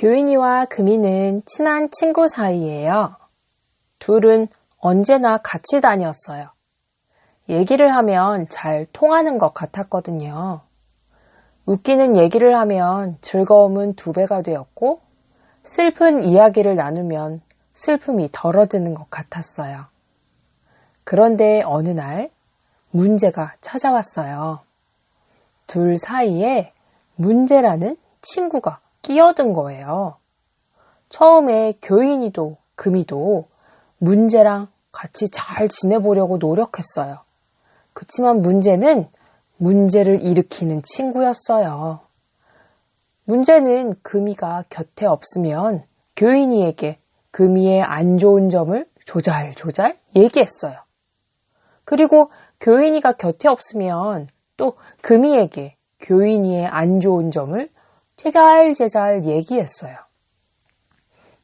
교인이와 금이는 친한 친구 사이예요. 둘은 언제나 같이 다녔어요. 얘기를 하면 잘 통하는 것 같았거든요. 웃기는 얘기를 하면 즐거움은 두 배가 되었고, 슬픈 이야기를 나누면 슬픔이 덜어지는 것 같았어요. 그런데 어느 날 문제가 찾아왔어요. 둘 사이에 문제라는 친구가 끼어든 거예요. 처음에 교인이도 금이도 문제랑 같이 잘 지내보려고 노력했어요. 그치만 문제는 문제를 일으키는 친구였어요. 문제는 금이가 곁에 없으면 교인이에게 금이의 안 좋은 점을 조잘조잘 얘기했어요. 그리고 교인이가 곁에 없으면 또 금이에게 교인이의 안 좋은 점을 제잘 제잘 얘기했어요.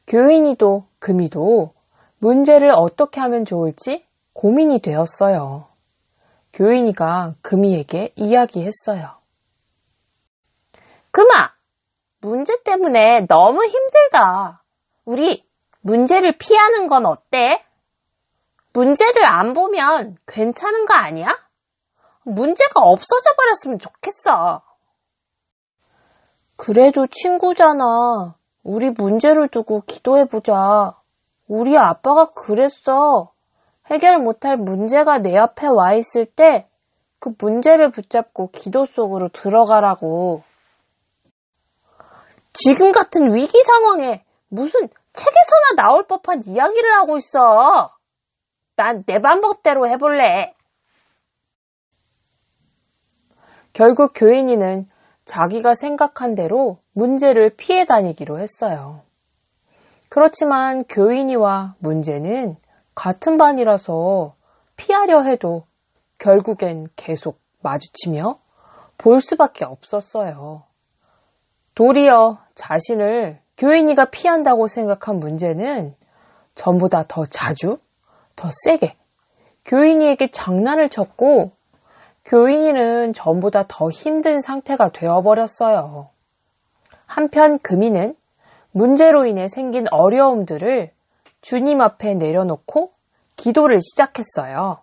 교인이도 금이도 문제를 어떻게 하면 좋을지 고민이 되었어요. 교인이가 금이에게 이야기했어요. 금아, 문제 때문에 너무 힘들다. 우리 문제를 피하는 건 어때? 문제를 안 보면 괜찮은 거 아니야? 문제가 없어져 버렸으면 좋겠어. 그래도 친구잖아. 우리 문제를 두고 기도해보자. 우리 아빠가 그랬어. 해결 못할 문제가 내 앞에 와 있을 때 그 문제를 붙잡고 기도 속으로 들어가라고. 지금 같은 위기 상황에 무슨 책에서나 나올 법한 이야기를 하고 있어. 난 내 방법대로 해볼래. 결국 교인이는 자기가 생각한 대로 문제를 피해 다니기로 했어요. 그렇지만 교인이와 문제는 같은 반이라서 피하려 해도 결국엔 계속 마주치며 볼 수밖에 없었어요. 도리어 자신을 교인이가 피한다고 생각한 문제는 전보다 더 자주, 더 세게 교인이에게 장난을 쳤고 교인이는 전보다 더 힘든 상태가 되어버렸어요. 한편 금이는 문제로 인해 생긴 어려움들을 주님 앞에 내려놓고 기도를 시작했어요.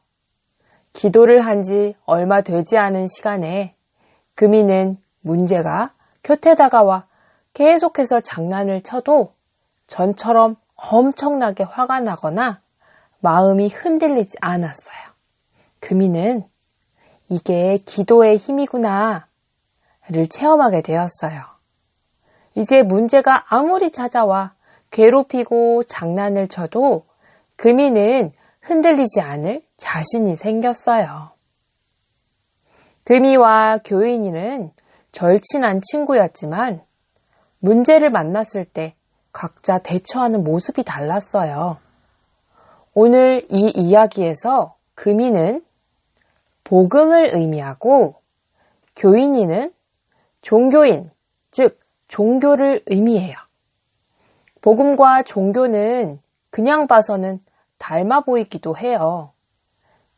기도를 한 지 얼마 되지 않은 시간에 금이는 문제가 곁에 다가와 계속해서 장난을 쳐도 전처럼 엄청나게 화가 나거나 마음이 흔들리지 않았어요. 금이는 이게 기도의 힘이구나 를 체험하게 되었어요. 이제 문제가 아무리 찾아와 괴롭히고 장난을 쳐도 금이는 흔들리지 않을 자신이 생겼어요. 금이와 교인이는 절친한 친구였지만 문제를 만났을 때 각자 대처하는 모습이 달랐어요. 오늘 이 이야기에서 금이는 복음을 의미하고 교인이는 종교인, 즉 종교를 의미해요. 복음과 종교는 그냥 봐서는 닮아 보이기도 해요.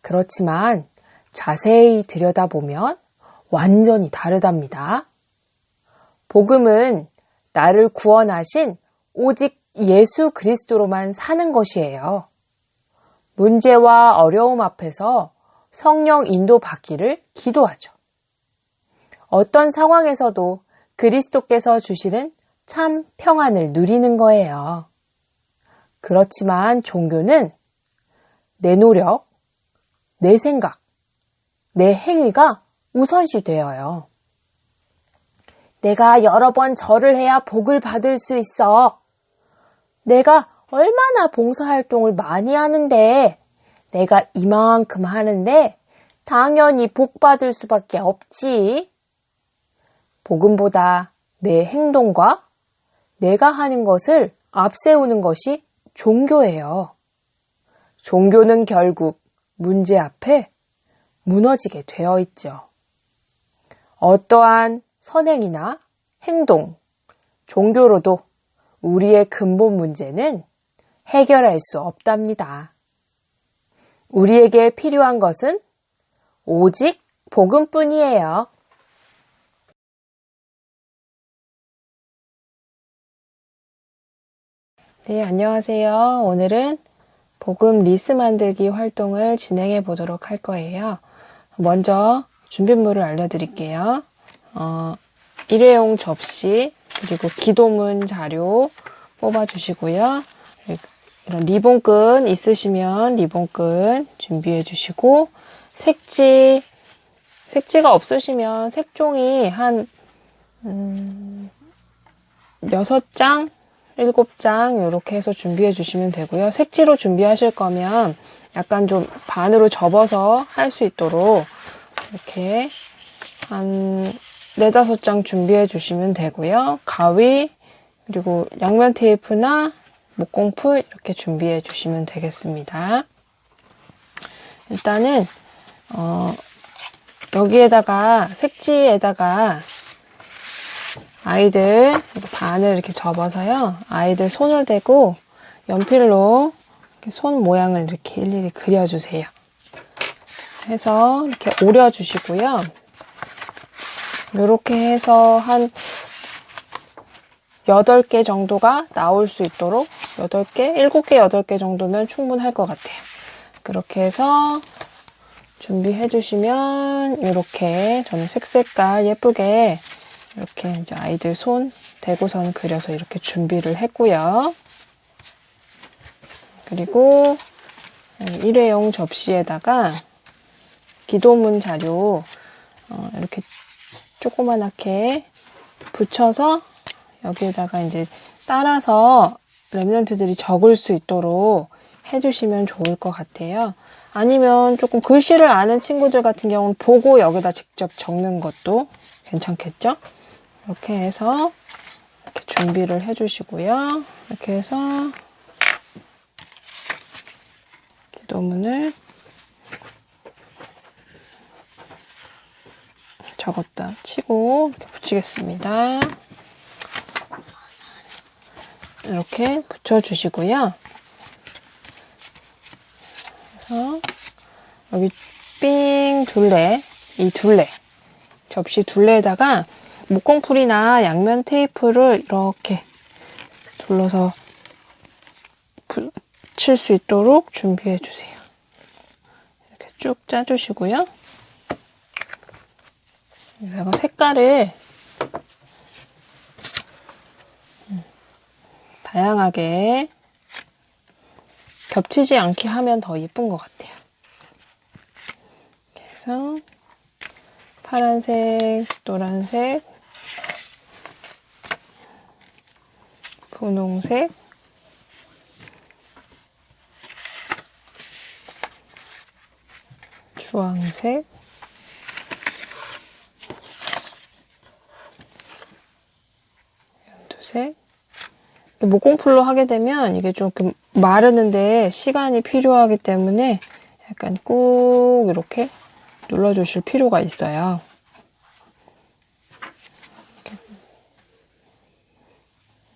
그렇지만 자세히 들여다보면 완전히 다르답니다. 복음은 나를 구원하신 오직 예수 그리스도로만 사는 것이에요. 문제와 어려움 앞에서 성령 인도 받기를 기도하죠. 어떤 상황에서도 그리스도께서 주시는 참 평안을 누리는 거예요. 그렇지만 종교는 내 노력, 내 생각, 내 행위가 우선시 되어요. 내가 여러 번 절을 해야 복을 받을 수 있어. 내가 얼마나 봉사활동을 많이 하는데 내가 이만큼 하는데 당연히 복 받을 수밖에 없지. 복음보다 내 행동과 내가 하는 것을 앞세우는 것이 종교예요. 종교는 결국 문제 앞에 무너지게 되어 있죠. 어떠한 선행이나 행동, 종교로도 우리의 근본 문제는 해결할 수 없답니다. 우리에게 필요한 것은 오직 복음뿐이에요. 네, 안녕하세요. 오늘은 복음 리스 만들기 활동을 진행해 보도록 할 거예요. 먼저 준비물을 알려드릴게요. 어, 일회용 접시, 그리고 기도문 자료 뽑아주시고요. 이런 리본끈 있으시면 리본끈 준비해 주시고, 색지, 색지가 없으시면 색종이 한, 음, 6장, 7장 이렇게 해서 준비해 주시면 되고요. 색지로 준비하실 거면 약간 좀 반으로 접어서 할 수 있도록 이렇게 한 네다섯 장 준비해 주시면 되고요. 가위, 그리고 양면 테이프나 목공풀 이렇게 준비해 주시면 되겠습니다. 일단은, 어, 여기에다가, 색지에다가 아이들 반을 이렇게 접어서요. 아이들 손을 대고 연필로 손 모양을 이렇게 일일이 그려주세요. 해서 이렇게 오려주시고요. 이렇게 해서 한 8개 정도가 나올 수 있도록 8개, 7개, 8개 정도면 충분할 것 같아요. 그렇게 해서 준비해 주시면 이렇게 저는 색색깔 예쁘게 이렇게 이제 아이들 손 대고선 그려서 이렇게 준비를 했고요. 그리고 일회용 접시에다가 기도문 자료 어, 이렇게 조그만하게 붙여서 여기에다가 이제 따라서 랩런트들이 적을 수 있도록 해주시면 좋을 것 같아요. 아니면 조금 글씨를 아는 친구들 같은 경우는 보고 여기다 직접 적는 것도 괜찮겠죠? 이렇게 해서 이렇게 준비를 해주시고요. 이렇게 해서 기도문을 적었다 치고 이렇게 붙이겠습니다. 이렇게 붙여주시고요. 그래서 여기 삥 둘레, 이 둘레, 접시 둘레에다가 목공풀이나 양면 테이프를 이렇게 둘러서 붙일 수 있도록 준비해 주세요. 이렇게 쭉 짜주시고요. 여기다가 색깔을 다양하게 겹치지 않게 하면 더 예쁜 것 같아요. 해서 파란색, 노란색, 분홍색, 주황색, 연두색. 목공풀로 하게 되면 이게 조금 마르는데 시간이 필요하기 때문에 약간 꾹 이렇게 눌러주실 필요가 있어요.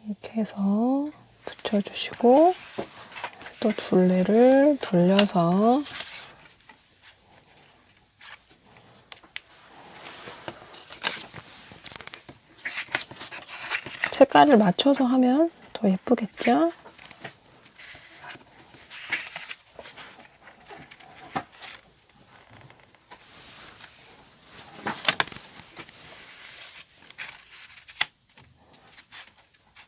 이렇게 해서 붙여주시고 또 둘레를 돌려서 색깔을 맞춰서 하면 더 예쁘겠죠?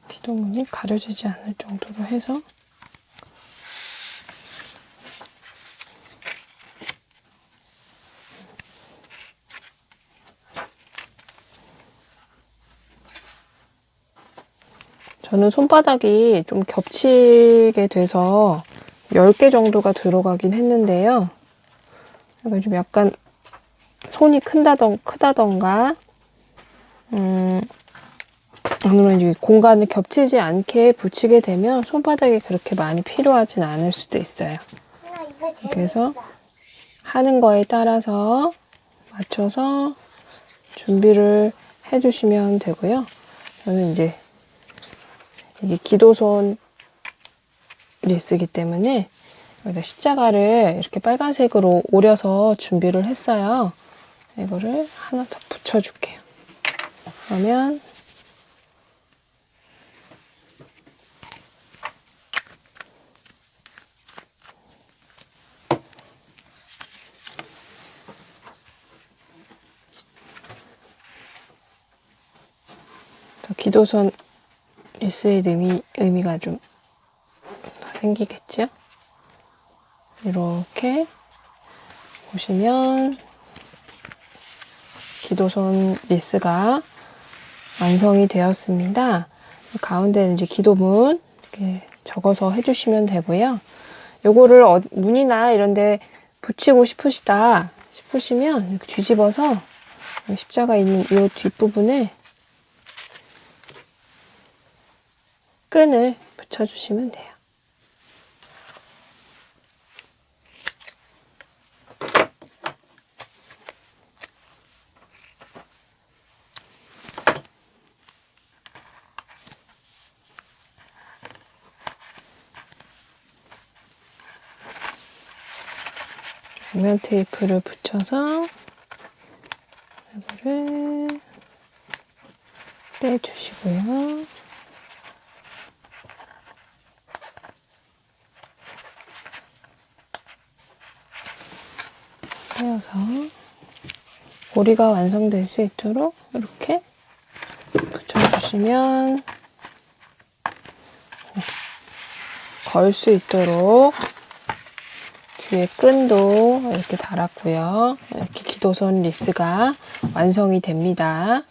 기도문이 가려지지 않을 정도로 해서 저는 손바닥이 좀 겹치게 돼서 10개 정도가 들어가긴 했는데요. 좀 약간 손이 큰다던, 크다던가, 음, 이제 공간을 겹치지 않게 붙이게 되면 손바닥이 그렇게 많이 필요하진 않을 수도 있어요. 그래서 하는 거에 따라서 맞춰서 준비를 해주시면 되고요. 저는 이제 이게 기도손이 쓰기 때문에 여기다 십자가를 이렇게 빨간색으로 오려서 준비를 했어요. 이거를 하나 더 붙여줄게요. 그러면 기도선 리스의 의미, 의미가 좀 생기겠죠? 이렇게 보시면 기도선 리스가 완성이 되었습니다. 가운데는 이제 기도문 이렇게 적어서 해주시면 되고요. 요거를 어- 문이나 이런데 붙이고 싶으시다 싶으시면 뒤집어서 십자가 있는 이 뒷부분에 끈을 붙여주시면 돼요. 양면 테이프를 붙여서 이거를 떼주시고요. 떼어서 고리가 완성될 수 있도록 이렇게 붙여주시면 걸 수 있도록 뒤에 끈도 이렇게 달았고요. 이렇게 기도선 리스가 완성이 됩니다.